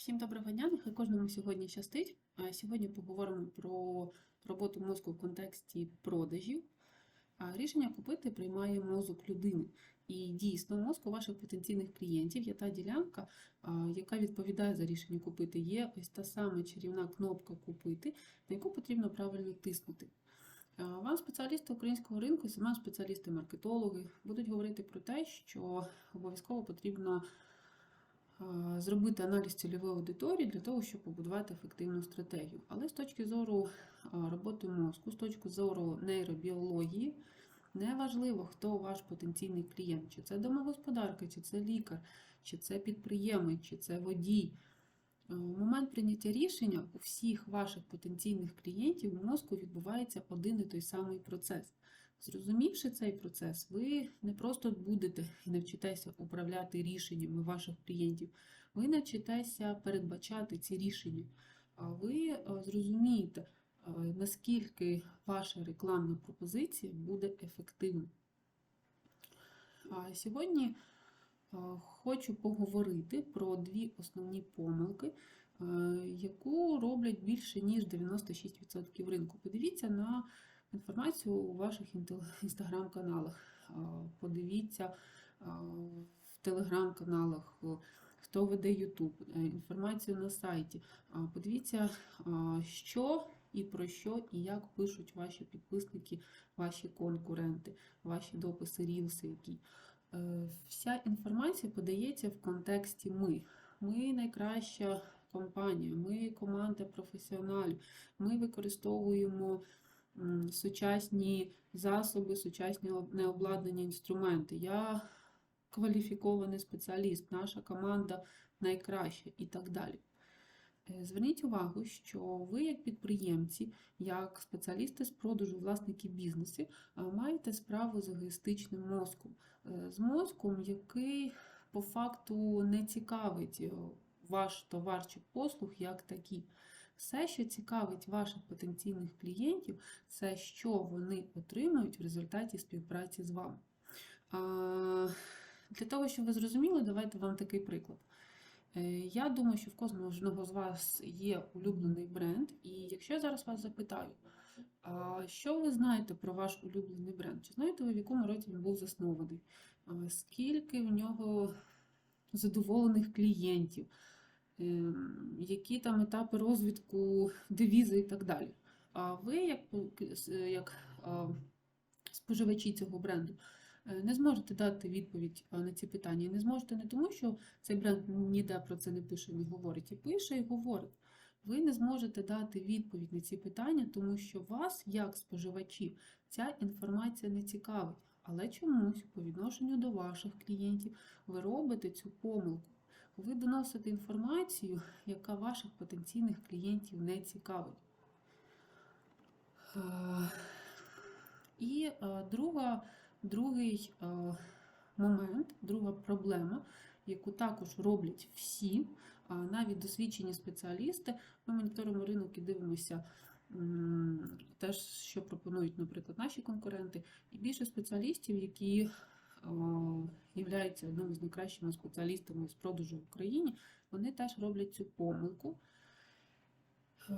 Всім доброго дня, нехай кожному сьогодні щастить. А Сьогодні поговоримо про роботу мозку в контексті продажів. А Рішення купити приймає мозок людини. І дійсно, мозку ваших потенційних клієнтів є та ділянка, яка відповідає за рішення купити. Є ось та сама чарівна кнопка Купити, на яку потрібно правильно тиснути. Вам спеціалісти українського ринку, і саме спеціалісти-маркетологи будуть говорити про те, що обов'язково потрібно зробити аналіз цільової аудиторії для того, щоб побудувати ефективну стратегію. Але з точки зору роботи мозку, з точки зору нейробіології, неважливо, хто ваш потенційний клієнт, чи це домогосподарка, чи це лікар, чи це підприємець, чи це водій. Е, В момент прийняття рішення у всіх ваших потенційних клієнтів в мозку відбувається один і той самий процес. Зрозумівши цей процес, ви не просто будете і навчитеся управляти рішеннями ваших клієнтів, ви навчитеся передбачати ці рішення. Ви е, зрозумієте, е, наскільки ваша рекламна пропозиція буде ефективною. А Сьогодні е, хочу поговорити про дві основні помилки, яку роблять більше ніж 96% ринку. Подивіться на інформацію у ваших інстаграм-каналах, подивіться в телеграм-каналах, хто веде Ютуб, е, інформацію на сайті. Подивіться, що і про що, і як пишуть ваші підписники, ваші конкуренти, ваші дописи, рілси, які. Е, Вся інформація подається в контексті ми. Ми найкраща компанія, ми команда професіоналів, ми використовуємо сучасні засоби, сучасні об- необладнані інструменти. Я кваліфікований спеціаліст, наша команда найкраща і так далі. Е, Зверніть увагу, що ви, як підприємці, як спеціалісти з продажу, власники бізнесів, маєте справу з егоїстичним мозком, Е, з мозком, який по факту не цікавить е, ваш товар чи послуг як такі. Все, що цікавить ваших потенційних клієнтів, це що вони отримують в результаті співпраці з вами. Для того, щоб ви зрозуміли, давайте вам такий приклад. Е, Я думаю, що в кожного з вас є улюблений бренд, і якщо я зараз вас запитаю, що ви знаєте про ваш улюблений бренд? Чи знаєте ви, в якому році він був заснований? Скільки в нього задоволених клієнтів? Ем, Які там етапи розвитку, девізи і так далі? А ви, як, як а, споживачі цього бренду, е, не зможете дати відповідь на ці питання. І не зможете не тому, що цей бренд ніде про це не пише, не говорить, і пише, і говорить. Ви не зможете дати відповідь на ці питання, тому що вас, як споживачів, ця інформація не цікавить. Але чомусь по відношенню до ваших клієнтів ви робите цю помилку. Ви доносите інформацію, яка ваших потенційних клієнтів не цікавить. Е, І е, друга, другий е, момент, друга проблема, яку також роблять всі, навіть досвідчені спеціалісти. Ми моніторимо ринок і дивимося теж, що пропонують, наприклад, наші конкуренти, і більше спеціалістів, які являються одними з найкращими спеціалістами з продажу в Україні, вони теж роблять цю помилку, Е,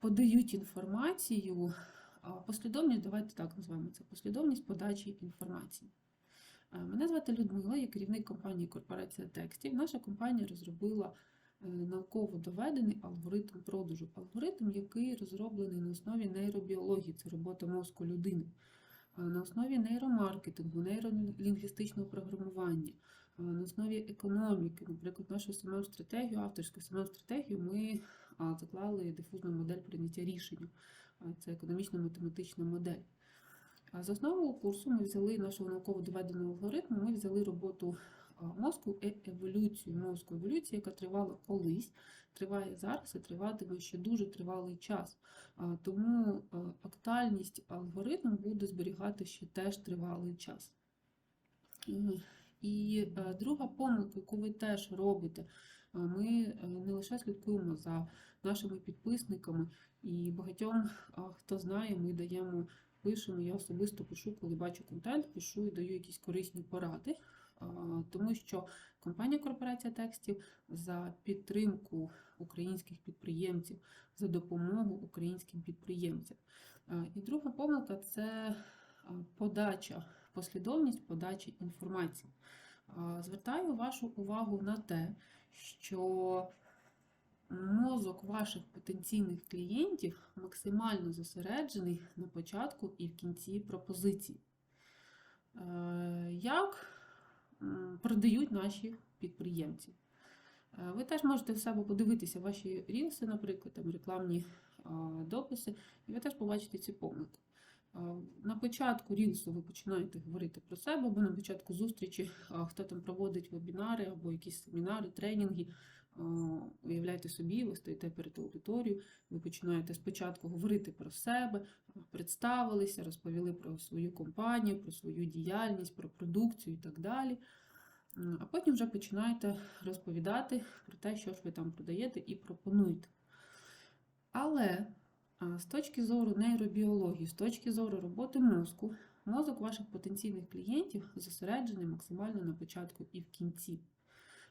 подають інформацію. Послідовність, давайте так назвемо це, послідовність подачі інформації. Е, Мене звати Людмила, я керівник компанії Корпорація текстів. Наша компанія розробила е, науково доведений алгоритм продажу. Алгоритм, який розроблений на основі нейробіології, це робота мозку людини, на основі нейромаркетингу, нейролінгвістичного програмування, е, на основі економіки. Наприклад, нашу саму стратегію, авторську саму стратегію, ми заклали дифузну модель прийняття рішення. Е, Це економічно-математична модель. А За основу курсу ми взяли нашого науково доведеного алгоритму, ми взяли роботу мозку і еволюцію мозку. Еволюція, яка тривала колись, триває зараз і триватиме ще дуже тривалий час. Тому актуальність алгоритму буде зберігати ще теж тривалий час. Е, І е, друга помилка, яку ви теж робите, е, ми е, не лише слідкуємо за нашими підписниками, і багатьом, хто знає, ми даємо пишемо, я особисто пишу, коли бачу контент, пишу і даю якісь корисні поради. А, Тому що компанія Корпорація текстів за підтримку українських підприємців, за допомогу українським підприємцям. Е, І друга помилка це е, подача, послідовність подачі інформації. Е, Звертаю вашу увагу на те, що мозок ваших потенційних клієнтів максимально зосереджений на початку і в кінці пропозиції. Е, Як продають наші підприємці? Е, Ви теж можете в себе подивитися ваші рілси, наприклад, там рекламні дописи, і ви теж побачите ці помилки. На початку рілсу ви починаєте говорити про себе, або на початку зустрічі, хто там проводить вебінари або якісь семінари, тренінги. Уявляйте собі, ви стоїте перед аудиторією, ви починаєте спочатку говорити про себе, представилися, розповіли про свою компанію, про свою діяльність, про продукцію і так далі. А потім вже починаєте розповідати про те, що ж ви там продаєте і пропонуєте. Але з точки зору нейробіології, з точки зору роботи мозку, мозок ваших потенційних клієнтів зосереджений максимально на початку і в кінці.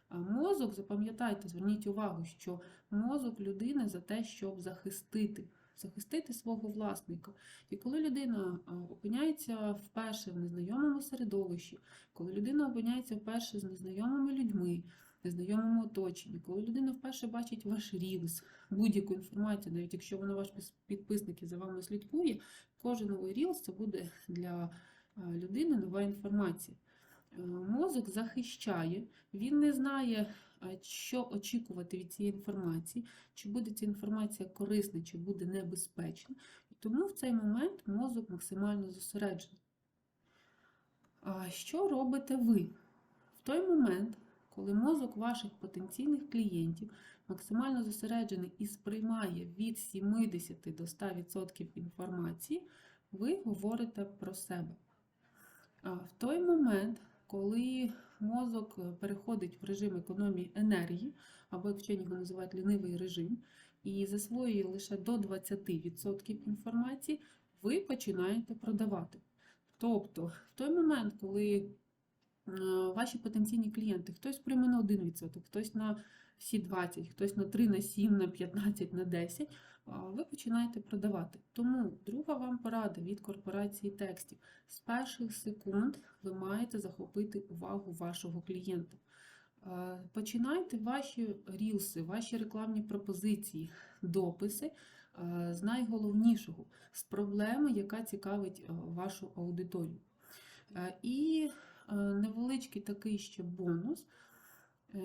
Мозок, запам'ятайте, зверніть увагу, що мозок людини за те, щоб захистити, захистити свого власника. І коли людина опиняється вперше в незнайомому середовищі, коли людина опиняється вперше з незнайомими людьми, незнайомому оточенні, коли людина вперше бачить ваш рілс, будь-яку інформацію, навіть якщо вона ваш пис- підписник і за вами слідкує, кожен новий рілс це буде для людини нова інформація. Е, Мозок захищає, він не знає, що очікувати від цієї інформації, чи буде ця інформація корисна, чи буде небезпечна. І тому в цей момент мозок максимально зосереджений. А що робите ви? В той момент, коли мозок ваших потенційних клієнтів максимально зосереджений і сприймає від 70 до 100% інформації, ви говорите про себе. А В той момент, коли мозок е, переходить в режим економії енергії, або як вчені його називають лінивий режим, і засвоює лише до 20% інформації, ви починаєте продавати. Тобто, в той момент, коли ваші потенційні клієнти, хтось прийме на 1%, хтось на всі 20, хтось на 3, на 7, на 15, на 10, а, ви починаєте продавати. Тому друга вам порада від корпорації текстів. З перших секунд ви маєте захопити увагу вашого клієнта. Е, Починайте ваші рілси, ваші рекламні пропозиції, дописи е, з найголовнішого, з проблеми, яка цікавить е, вашу аудиторію. Е, І е, невеличкий такий ще бонус, е,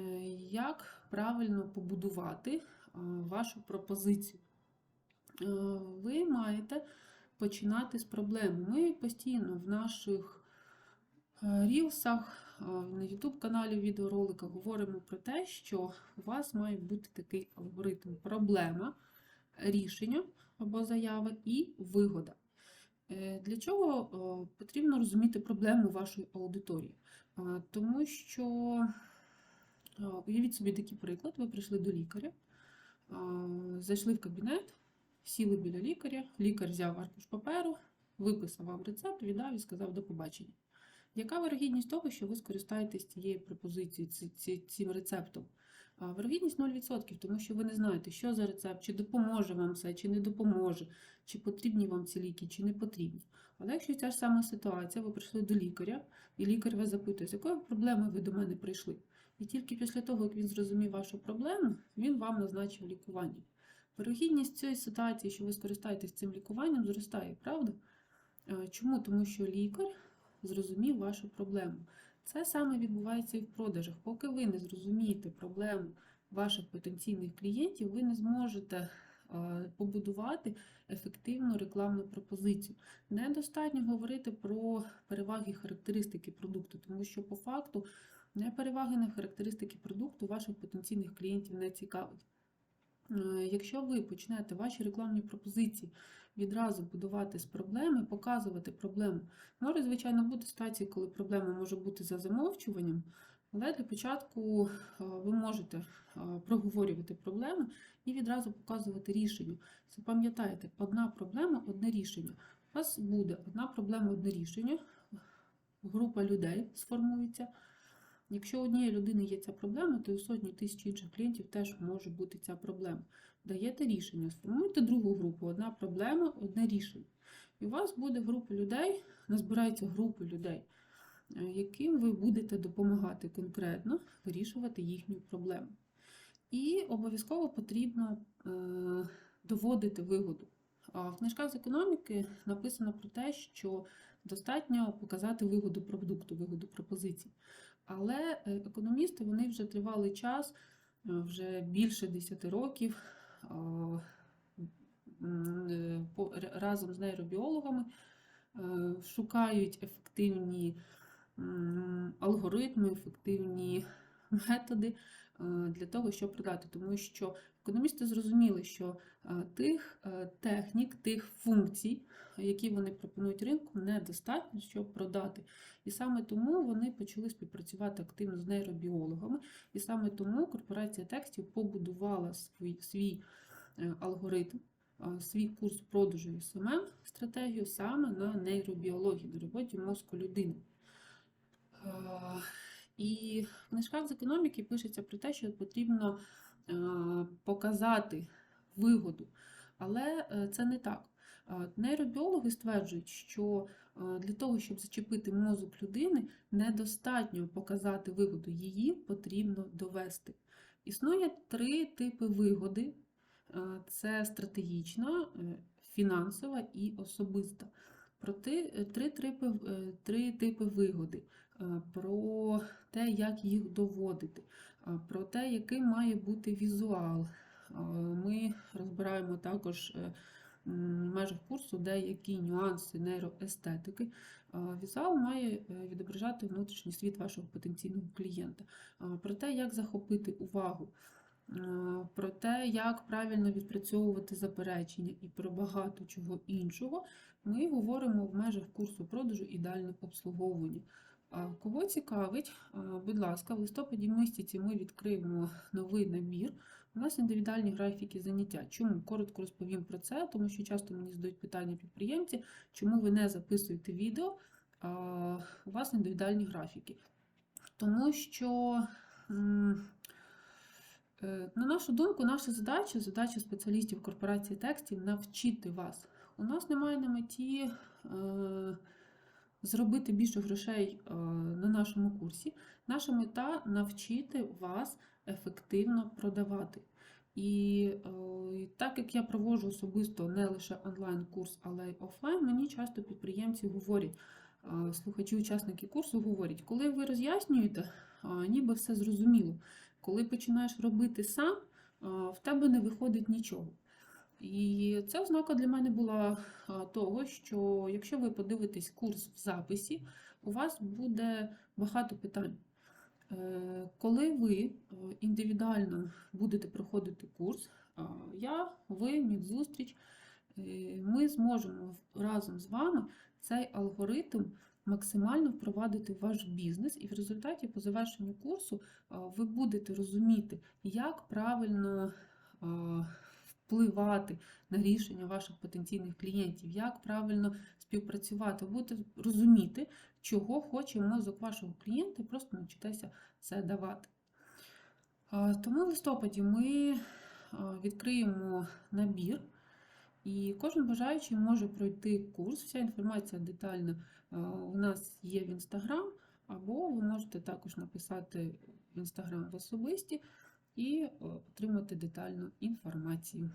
як правильно побудувати е, вашу пропозицію. Е, Ви маєте починати з проблеми. Ми постійно в наших е, рілсах, е, на YouTube каналі, відеороликах говоримо про те, що у вас має бути такий алгоритм: проблема, рішення або заява і вигода. Е, Для чого е, потрібно розуміти проблему вашої аудиторії? Е, Тому що, уявіть собі такий приклад, ви прийшли до лікаря, зайшли в кабінет, сіли біля лікаря, лікар взяв аркуш паперу, виписав вам рецепт, віддав і сказав до побачення. Яка вирогідність того, що ви скористаєтесь цією пропозицією, ці- ці- цим рецептом? Вирогідність 0%, тому що ви не знаєте, що за рецепт, чи допоможе вам це, чи не допоможе, чи потрібні вам ці ліки, чи не потрібні. Але якщо ця ж сама ситуація, ви прийшли до лікаря, і лікар вас запитує, з якою проблемою ви до мене прийшли? І тільки після того, як він зрозумів вашу проблему, він вам назначив лікування. Вирогідність цієї ситуації, що ви скористаєтесь цим лікуванням, зростає, правда? Чому? Тому що лікар зрозумів вашу проблему. Це саме відбувається і в продажах. Поки ви не зрозумієте проблему ваших потенційних клієнтів, ви не зможете е, побудувати ефективну рекламну пропозицію. Недостатньо говорити про переваги характеристики продукту, тому що по факту не переваги, не характеристики продукту ваших потенційних клієнтів не цікавить. Е, Якщо ви почнете ваші рекламні пропозиції відразу будувати з проблеми, показувати проблему, може, звичайно, бути ситуації, коли проблема може бути за замовчуванням, але для початку е, ви можете е, проговорювати проблему і відразу показувати рішення. Запам'ятайте, одна проблема одне рішення. У вас буде одна проблема, одне рішення, група людей сформується. Якщо у однієї людини є ця проблема, то у сотні тисяч інших клієнтів теж може бути ця проблема. Даєте рішення, сформуйте другу групу, одна проблема, одне рішення. І у вас буде група людей, назбирається група людей, е, яким ви будете допомагати конкретно вирішувати їхню проблему. І обов'язково потрібно е, доводити вигоду. А В книжках з економіки написано про те, що достатньо показати вигоду продукту, вигоду пропозиції. Але е, економісти вони вже тривалий час, вже більше 10 років, разом з нейробіологами е, шукають ефективні алгоритми, ефективні методи е, для того, щоб продати. Тому що економісти зрозуміли, що е, тих е, технік, тих функцій, які вони пропонують ринку, недостатньо, щоб продати. І саме тому вони почали співпрацювати активно з нейробіологами. І саме тому корпорація текстів побудувала свій, свій е, алгоритм, свій курс продажу СММ стратегію саме на нейробіології, на роботі мозку людини. І в книжках з економіки пишеться про те, що потрібно показати вигоду, але е, це не так. Е, Нейробіологи стверджують, що е, для того, щоб зачепити мозок людини, недостатньо показати вигоду, її потрібно довести. Існує три типи вигоди: Е, це стратегічна, е, фінансова і особиста. Про е, три, е, три типи вигоди, е, про те, як їх доводити, е, про те, який має бути візуал. Е, Ми розбираємо також е, в межах курсу деякі нюанси нейроестетики. Е, Візуал має е, відображати внутрішній світ вашого потенційного клієнта, Е, про те, як захопити увагу, е, про те, як правильно відпрацьовувати заперечення і про багато чого іншого. Ми говоримо в межах курсу продажу ідеальне обслуговування. Кого цікавить, будь ласка, в листопаді місяці ми відкриємо новий набір. У нас індивідуальні графіки заняття. Чому? Коротко розповім про це, тому що часто мені задають питання підприємці, чому ви не записуєте відео, а у вас індивідуальні графіки. Тому що, е, на нашу думку, наша задача, задача спеціалістів корпорації текстів навчити вас. У нас немає на меті е, зробити більше грошей е, на нашому курсі. Наша мета навчити вас ефективно продавати. І е, так як я проводжу особисто не лише онлайн-курс, але й офлайн, мені часто підприємці говорять, е, слухачі, учасники курсу говорять, коли ви роз'яснюєте, ніби все зрозуміло. Коли починаєш робити сам, в тебе не виходить нічого. І це ознака для мене була того, що якщо ви подивитесь курс в записі, у вас буде багато питань. Е, Коли ви е, індивідуально будете проходити курс, я, ви, медзустріч, е, ми зможемо разом з вами цей алгоритм максимально впровадити в ваш бізнес, і в результаті по завершенню курсу ви будете розуміти, як правильно впливати на рішення ваших потенційних клієнтів, як правильно співпрацювати. Будете розуміти, чого хоче мозок вашого клієнта, і просто навчитеся це давати. Тому в листопаді ми відкриємо набір, і кожен бажаючий може пройти курс. Вся інформація детальна у нас є в інстаграм, або ви можете також написати в інстаграм в особисті і е, отримати детальну інформацію.